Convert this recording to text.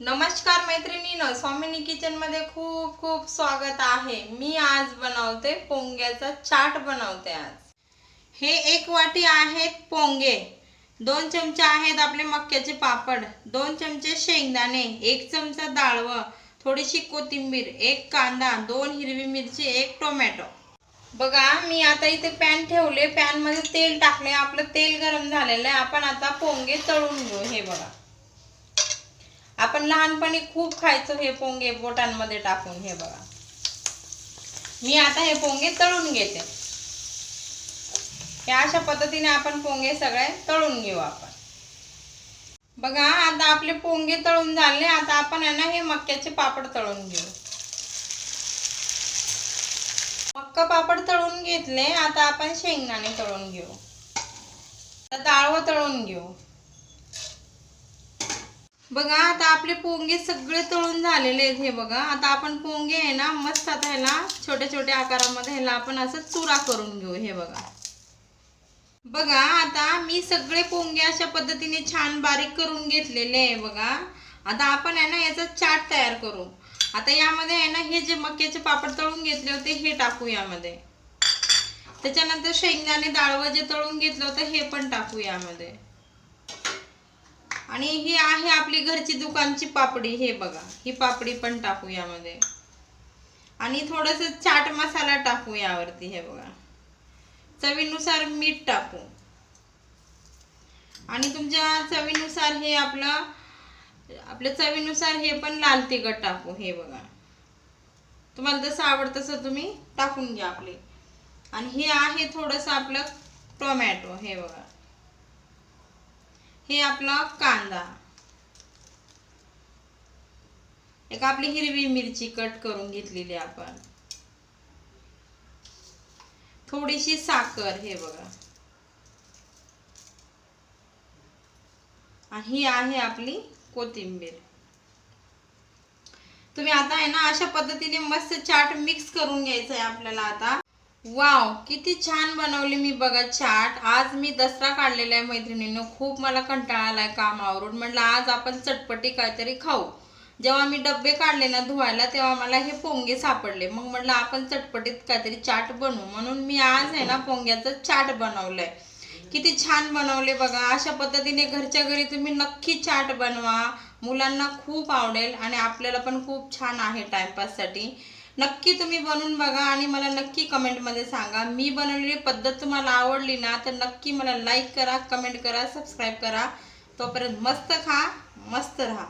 नमस्कार मैत्रिणीनं स्वामिनी किचनमध्ये खूप खूप स्वागत आहे. मी आज बनवते पोंग्याचा चाट बनवते आज. हे एक वाटी आहेत पोंगे. दोन चमचे आहेत आपले मक्याचे पापड. दोन चमचे शेंगदाणे एक चमचा डाळवं थोडीशी कोथिंबीर एक कांदा दोन हिरवी मिरची एक टोमॅटो. बघा मी आता इथे पॅन ठेवले. पॅनमध्ये तेल टाकले आपलं तेल गरम झालेलं आहे. आपण आता पोंगे तळून घेऊ. हे बघा. आपण लहानपणी खूप खायचो हे पोंगे बोटांमध्ये टाकून हे बघा. मी आता हे पोंगे तळून घेते. हे अशा पद्धतीने आपण पोंगे सगळे तळून घेऊ आपण. बघा आता आपले पोंगे तळून झाले आता आपण आहे ना हे मक्याचे पापड तळून घेऊ. मक्का पापड तळून घेतले आता आपण शेंगदाणे तळून घेऊ. आता डाळवं तळून घेऊ. बघा आता आपले पोंगे सगळे तळून झालेले आहेत हे बघा. आता आपण पोंगे आहे ना मस्त आता ह्याला छोट्या छोट्या आकारामध्ये ह्याला आपण असं चुरा करून घेऊ हे बघा. बघा आता मी सगळे पोंगे अशा पद्धतीने छान बारीक करून घेतलेले आहे बघा. आता आपण आहे ना याचा चाट तयार करू. आता यामध्ये आहे ना हे जे मक्याचे पापड तळून घेतले होते हे टाकू यामध्ये. त्याच्यानंतर शेंगदाणे डाळवं जे तळून घेतलं होतं हे पण टाकू यामध्ये. आणि ही आहे आपली घरची दुकानची पापडी. हे बघा ही पापडी पण टाकू यामध्ये. आणि थोडस चाट मसाला टाकू यावरती हे बघा. चवीनुसार मीठ टाकू. आणि तुमच्या चवीनुसार हे आपलं आपल्या चवीनुसार हे पण लाल तिखट टाकू हे बघा. तुम्हाला जसं आवडतं तसं तुम्ही टाकून घ्या आपले. आणि हे आहे थोडस आपलं टोमॅटो हे बघा. हे आपला कांदा. एक आपली हिरवी मिरची कट करून घेतलेली आपण. थोडीशी साखर हे बघा. ही आहे आपली कोथिंबीर. तुम्ही आता आहे ना अशा पद्धतीने मस्त चाट मिक्स करून घ्यायचं आहे आपल्याला आता. वाव किती छान बनवली मी बघा चाट. आज मी दसरा काढलेला आहे मैत्रिणीनं. खूप मला कंटाळा आलाय कामावरून. म्हटलं आज आपण चटपटी काहीतरी खाऊ. जेव्हा मी डब्बे काढले ना धुवायला तेव्हा मला हे पोंगे सापडले. मग म्हटलं आपण चटपटीत काहीतरी चाट बनवू. म्हणून मी आज आहे ना पोंग्याचं चाट बनवलंय. किती छान बनवले बघा. अशा पद्धतीने घरच्या घरी तुम्ही नक्की चाट बनवा. मुलांना खूप आवडेल आणि आपल्याला पण खूप छान आहे टाइमपाससाठी नक्की तुम्ही बनवून बघा आणि मला नक्की कमेंटमध्ये सांगा. मी बनवलेली पद्धत तुम्हाला आवडली ना तर नक्की मला लाईक करा कमेंट करा सबस्क्राईब करा. तोपर्यंत मस्त खा मस्त राहा.